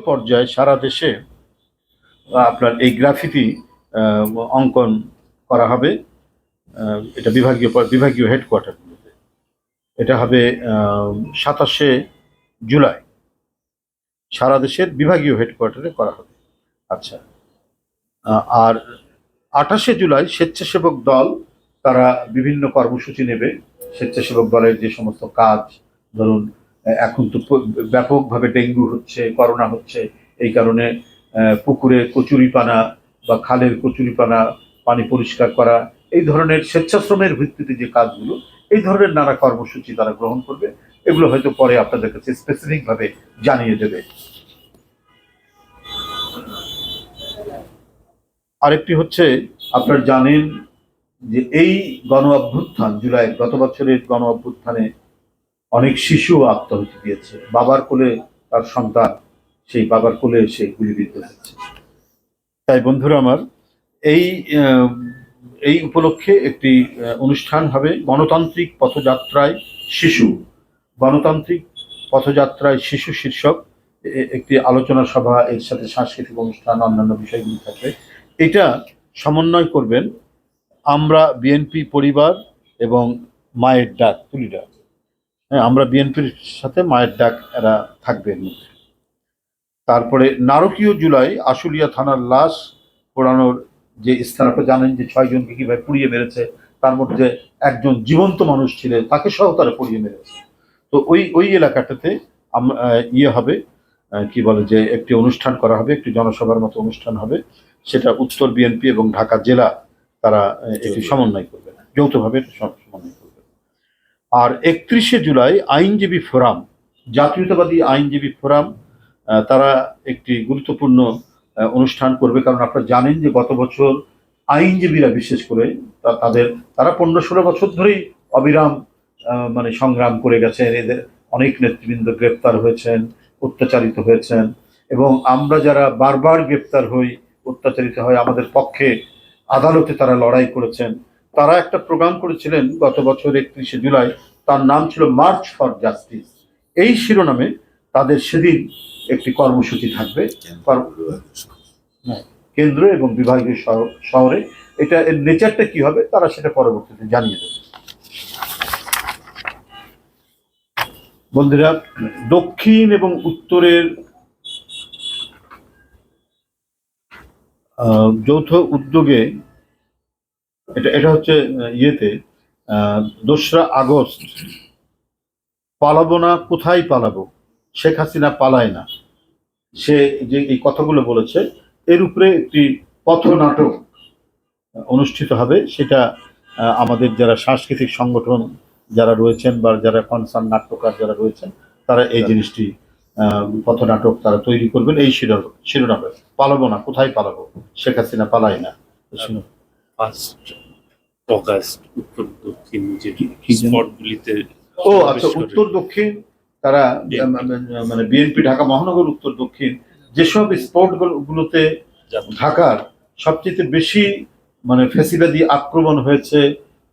পর্যায়ে সারা দেশে আপনার এই গ্রাফিতি আহ, অঙ্কন করা হবে এটা বিভাগীয় বিভাগীয় হেডকোয়ার্টারগুলোতে এটা হবে সাতাশে জুলাই। সারা দেশের বিভাগীয় হেডকোয়ার্টারে করা হবে। আচ্ছা আর আঠাশে জুলাই স্বেচ্ছাসেবক দল তারা বিভিন্ন কর্মসূচি নেবে। স্বেচ্ছাসেবক দলের যে সমস্ত কাজ ধরুন এখন তো ব্যাপকভাবে ডেঙ্গু হচ্ছে, করোনা হচ্ছে, এই কারণে পুকুরে কচুরিপানা বা খালের কচুরিপানা পানি পরিষ্কার করা, এই ধরনের স্বেচ্ছাশ্রমের ভিত্তিতে যে কাজগুলো, এই ধরনের নানা কর্মসূচি তারা গ্রহণ করবে। এগুলো হয়তো পরে আপনাদের কাছে স্পেসিফিক ভাবে জানিয়ে দেবে। আরেকটি হচ্ছে, আপনারা জানেন যে এই গণ অভ্যুত্থান জুলাই গত বছরের গণ অভ্যুত্থানে অনেক শিশু আত্মহত্যা দিয়েছে। বাবার কোলে তার সন্তান, সেই বাবার কোলে সে গুলিবিদ্ধ হচ্ছে তাই বন্ধুরা আমার, এই এই উপলক্ষে একটি অনুষ্ঠান হবে গণতান্ত্রিক পথযাত্রায় শিশু। গণতান্ত্রিক পথযাত্রায় শিশু শীর্ষক একটি আলোচনা সভা, এর সাথে সাংস্কৃতিক অনুষ্ঠান, অন্যান্য বিষয়গুলি থাকবে। এটা সমন্বয় করবেন আমরা, বিএনপি পরিবার এবং মায়ের ডাক তুলি ডাক আমরা বিএনপির সাথে মায়ের ডাক এরা থাকবে এর মধ্যে। তারপরে নারকীয় জুলাই আশুলিয়া থানার লাশ পোড়ানোর যে স্থান আপনারা জানেন যে ছয়জনকে কীভাবে পুড়িয়ে মেরেছে তার মধ্যে একজন জীবন্ত মানুষ ছিলেন তাকে সহ তারা পুড়িয়ে মেরেছে। তো ওই ওই এলাকাটাতে ইয়ে হবে কি বলে যে একটি অনুষ্ঠান করা হবে একটি জনসভার মতো অনুষ্ঠান হবে সেটা উত্তর বিএনপি এবং ঢাকা জেলা তারা এটি সমন্বয় করবে। যৌথভাবে এটা সমন্বয় করবে। আর একত্রিশে জুলাই আইনজীবী ফোরাম, জাতীয়তাবাদী আইনজীবী ফোরাম তারা একটি গুরুত্বপূর্ণ অনুষ্ঠান করবে। কারণ আপনারা জানেন যে গত বছর আইনজীবীরা বিশেষ করে তাদের, তারা পনেরো ষোলো বছর ধরেই অবিরাম মানে সংগ্রাম করে গেছেন। এদের অনেক নেতৃবৃন্দ গ্রেপ্তার হয়েছেন, অত্যাচারিত হয়েছেন। এবং আমরা যারা বারবার গ্রেপ্তার হই, অত্যাচারিত হয় আমাদের পক্ষে আদালতে তারা লড়াই করেছেন। তারা একটা প্রোগ্রাম করেছিলেন গত বছর একত্রিশে জুলাই। তার নাম ছিল মার্চ ফর জাস্টিস এই শিরোনামে তাদের সেদিন একটি কর্মসূচি থাকবে। কর- কেন্দ্র এবং বিভাগীয় শহর- এটা এর নেচারটা কি হবে তারা সেটা পরবর্তীতে জানিয়ে দেবে। বন্ধুরা দক্ষিণ এবং উত্তরের যৌথ উদ্যোগে এটা এটা হচ্ছে ইয়েতে দোসরা আগস্ট। পালাবো না, কোথায় পালাবো? শেখ হাসিনা পালায় না। সে যে এই কথাগুলো বলেছে, এর উপরে একটি পথনাটক অনুষ্ঠিত হবে, সেটা আমাদের যারা সাংস্কৃতিক সংগঠন যারা রয়েছেন বা যারা কনসার্ন নাট্যকার যারা রয়েছেন, তারা এই জিনিসটি পথনাটক তারা তৈরি করবেন। এই শিরোনামে, পালাবো না, কোথায় পালাবো? শেখ হাসিনা পালায় না। শুনুন। অগাস্ট উত্তর দক্ষিণ যে স্পটগুলিতে ও আচ্ছা উত্তর দক্ষিণ তারা মানে বিএনপি ঢাকা মহানগর উত্তর দক্ষিণ যেসব স্পট গুলোতে ঢাকার সবচেয়ে বেশি মানে ফেসিবাদী আক্রমণ হয়েছে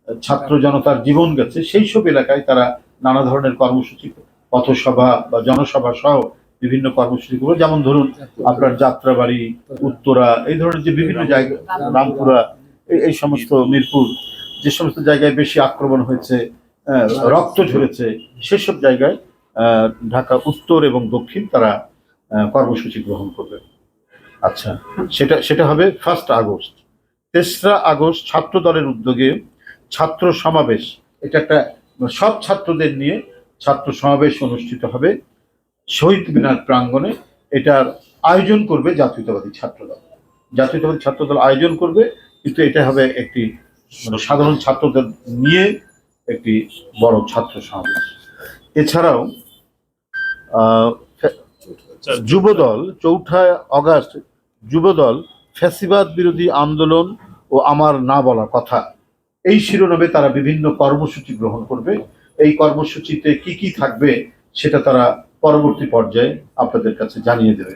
ছাত্র জনতার জীবন গেছে সেই সব এলাকায় তারা নানা ধরনের কর্মসূচি পথসভা বা জনসভা সহ বিভিন্ন কর্মসূচি করবে। যেমন ধরুন আপনার যাত্রাবাড়ি উত্তরা এই ধরনের যে বিভিন্ন জায়গা রামপুরা এই- সমস্ত মিরপুর যে সমস্ত জায়গায় বেশি আক্রমণ হয়েছে রক্ত ঝরেছে, সেসব জায়গায় ঢাকা উত্তর এবং দক্ষিণ তারা কর্মসূচি গ্রহণ করবে। আচ্ছা সেটা সেটা হবে ফার্স্ট আগস্ট। তেসরা আগস্ট ছাত্র দলের উদ্যোগে ছাত্র সমাবেশ। এটা একটা, সব ছাত্রদের নিয়ে ছাত্র সমাবেশ অনুষ্ঠিত হবে শহীদ মিনার প্রাঙ্গণে। এটার আয়োজন করবে জাতীয়তাবাদী ছাত্রদল। জাতীয়তাবাদী ছাত্রদল আয়োজন করবে কিন্তু এটা হবে একটি মানে সাধারণ ছাত্রদের নিয়ে একটি বড় ছাত্র সমাবেশ। এছাড়াও যুবদল, চৌঠা অগাস্ট, যুবদল, ফ্যাসিবাদ বিরোধী আন্দোলন ও আমার না বলা কথা, এই শিরোনামে তারা বিভিন্ন কর্মসূচি গ্রহণ করবে। এই কর্মসূচিতে কি কি থাকবে সেটা তারা পরবর্তী পর্যায়ে আপনাদের কাছে জানিয়ে দেবে।